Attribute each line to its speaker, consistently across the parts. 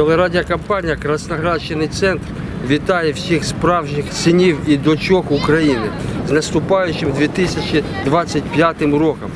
Speaker 1: Телерадіокомпанія Красноградщини Центр вітає всіх справжніх синів і дочок України з наступаючим 2025 роком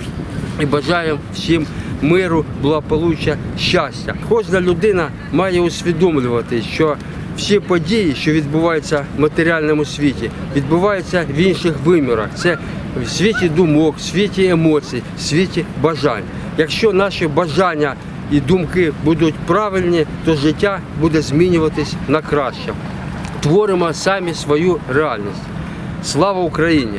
Speaker 1: і бажаємо всім миру, благополуччя, щастя. Кожна людина має усвідомлювати, що всі події, що відбуваються в матеріальному світі, відбуваються в інших вимірах. Це в світі думок, в світі емоцій, в світі бажань. Якщо наші бажання і думки будуть правильні, то життя буде змінюватись на краще. Творимо самі свою реальність. Слава Україні!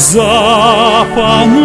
Speaker 2: запануємо